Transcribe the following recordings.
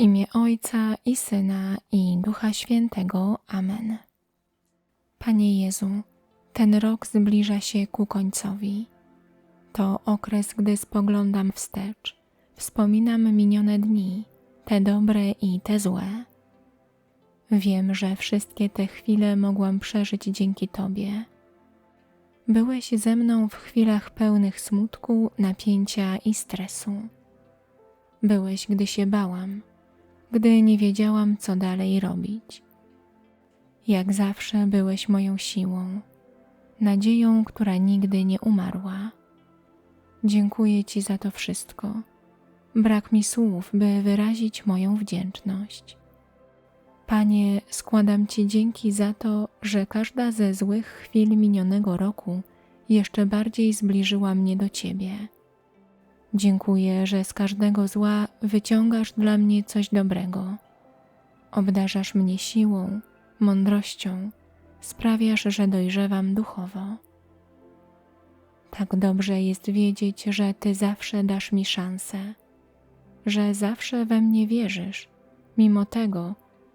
imię Ojca i Syna i Ducha Świętego. Amen. Panie Jezu, ten rok zbliża się ku końcowi. To okres, gdy spoglądam wstecz, wspominam minione dni, te dobre i te złe. Wiem, że wszystkie te chwile mogłam przeżyć dzięki Tobie. Byłeś ze mną w chwilach pełnych smutku, napięcia i stresu. Byłeś, gdy się bałam, gdy nie wiedziałam, co dalej robić. Jak zawsze byłeś moją siłą, nadzieją, która nigdy nie umarła. Dziękuję Ci za to wszystko. Brak mi słów, by wyrazić moją wdzięczność. Panie, składam Ci dzięki za to, że każda ze złych chwil minionego roku jeszcze bardziej zbliżyła mnie do Ciebie. Dziękuję, że z każdego zła wyciągasz dla mnie coś dobrego. Obdarzasz mnie siłą, mądrością, sprawiasz, że dojrzewam duchowo. Tak dobrze jest wiedzieć, że Ty zawsze dasz mi szansę, że zawsze we mnie wierzysz, mimo tego,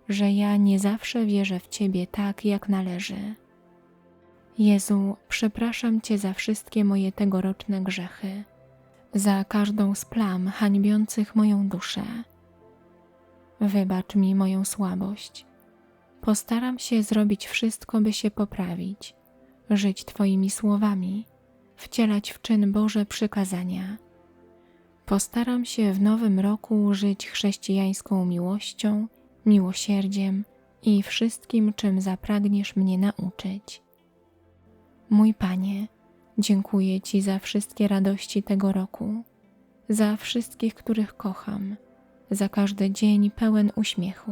że ja nie zawsze wierzę w Ciebie tak, jak należy. Jezu, przepraszam Cię za wszystkie moje tegoroczne grzechy, za każdą z plam hańbiących moją duszę. Wybacz mi moją słabość. Postaram się zrobić wszystko, by się poprawić, żyć Twoimi słowami, wcielać w czyn Boże przykazania. Postaram się w nowym roku żyć chrześcijańską miłością, miłosierdziem i wszystkim, czym zapragniesz mnie nauczyć. Mój Panie, dziękuję Ci za wszystkie radości tego roku, za wszystkich, których kocham, za każdy dzień pełen uśmiechu.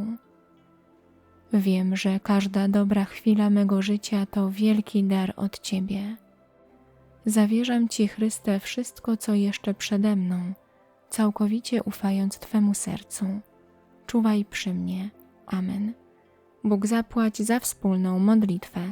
Wiem, że każda dobra chwila mego życia to wielki dar od Ciebie. Zawierzam Ci, Chryste, wszystko, co jeszcze przede mną, całkowicie ufając Twemu sercu. Czuwaj przy mnie. Amen. Bóg zapłać za wspólną modlitwę.